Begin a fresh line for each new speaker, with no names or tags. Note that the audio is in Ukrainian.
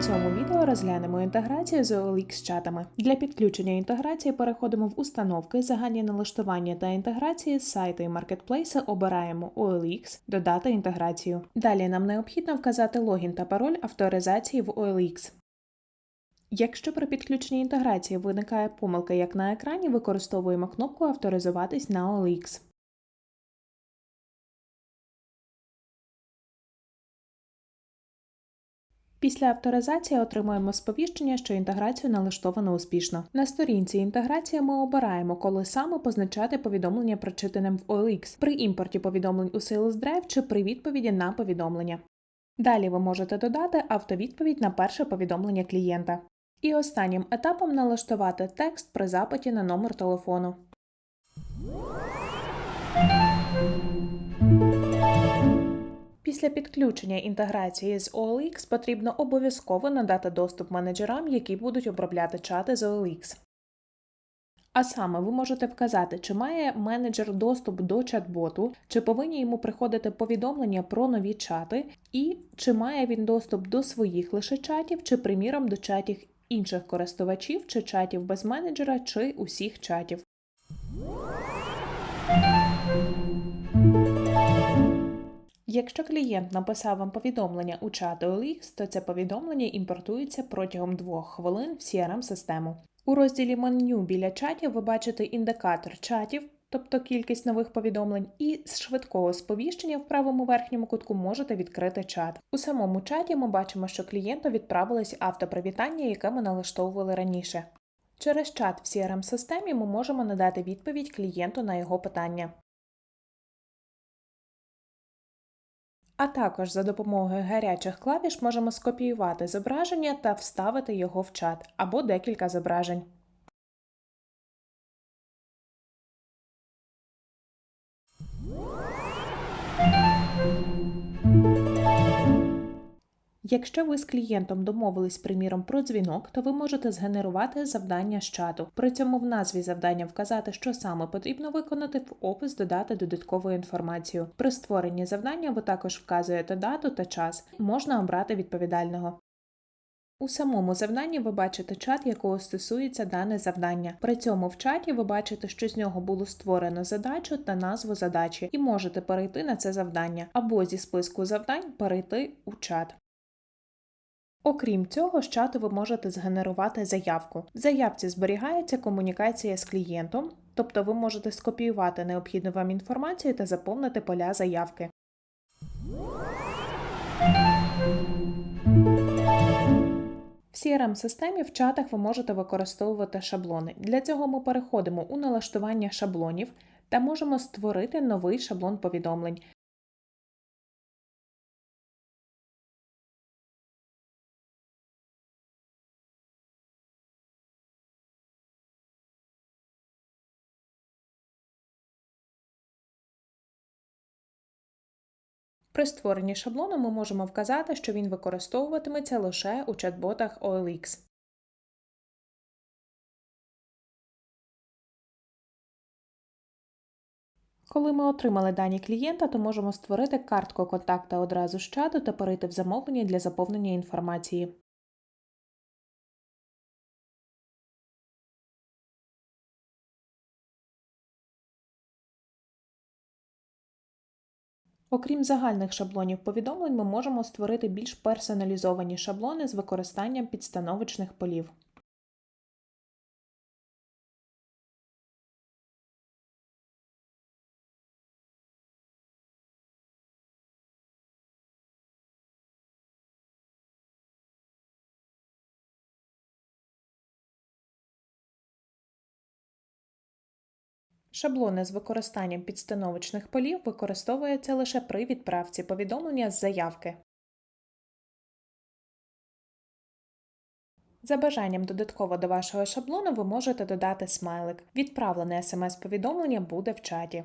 Цьому відео розглянемо інтеграцію з OLX чатами. Для підключення інтеграції переходимо в установки, загальні налаштування та інтеграції з сайту і маркетплейса обираємо OLX, додати інтеграцію. Далі нам необхідно вказати логін та пароль авторизації в OLX. Якщо при підключенні інтеграції виникає помилка як на екрані, використовуємо кнопку Авторизуватись на OLX. Після авторизації отримуємо сповіщення, що інтеграцію налаштовано успішно. На сторінці інтеграції ми обираємо, коли саме позначати повідомлення прочитаним в OLX при імпорті повідомлень у Sales Drive чи при відповіді на повідомлення. Далі ви можете додати автовідповідь на перше повідомлення клієнта. І останнім етапом налаштувати текст при запиті на номер телефону. Після підключення інтеграції з OLX потрібно обов'язково надати доступ менеджерам, які будуть обробляти чати з OLX. А саме ви можете вказати, чи має менеджер доступ до чат-боту, чи повинні йому приходити повідомлення про нові чати, і чи має він доступ до своїх лише чатів, чи, приміром, до чатів інших користувачів, чи чатів без менеджера, чи усіх чатів. Якщо клієнт написав вам повідомлення у чат OLX, то це повідомлення імпортується протягом 2 хвилин в CRM-систему. У розділі меню біля чатів ви бачите індикатор чатів, тобто кількість нових повідомлень, і з швидкого сповіщення в правому верхньому кутку можете відкрити чат. У самому чаті ми бачимо, що клієнту відправилось автопривітання, яке ми налаштовували раніше. Через чат в CRM-системі ми можемо надати відповідь клієнту на його питання. А також за допомогою гарячих клавіш можемо скопіювати зображення та вставити його в чат або декілька зображень. Якщо ви з клієнтом домовились, приміром, про дзвінок, то ви можете згенерувати завдання з чату. При цьому в назві завдання вказати, що саме потрібно виконати, в опис додати додаткову інформацію. При створенні завдання ви також вказуєте дату та час. Можна обрати відповідального. У самому завданні ви бачите чат, якого стосується дане завдання. При цьому в чаті ви бачите, що з нього було створено задачу та назву задачі, і можете перейти на це завдання, або зі списку завдань перейти у чат. Окрім цього, з чату ви можете згенерувати заявку. В заявці зберігається комунікація з клієнтом, тобто ви можете скопіювати необхідну вам інформацію та заповнити поля заявки. В CRM-системі в чатах ви можете використовувати шаблони. Для цього ми переходимо у налаштування шаблонів та можемо створити новий шаблон повідомлень. При створенні шаблону ми можемо вказати, що він використовуватиметься лише у чат-ботах OLX. Коли ми отримали дані клієнта, то можемо створити картку контакта одразу з чату та перейти в замовлення для заповнення інформації. Окрім загальних шаблонів повідомлень, ми можемо створити більш персоналізовані шаблони з використанням підстановочних полів. Шаблони з використанням підстановочних полів використовуються лише при відправці повідомлення з заявки. За бажанням додатково до вашого шаблону ви можете додати смайлик. Відправлене смс-повідомлення буде в чаті.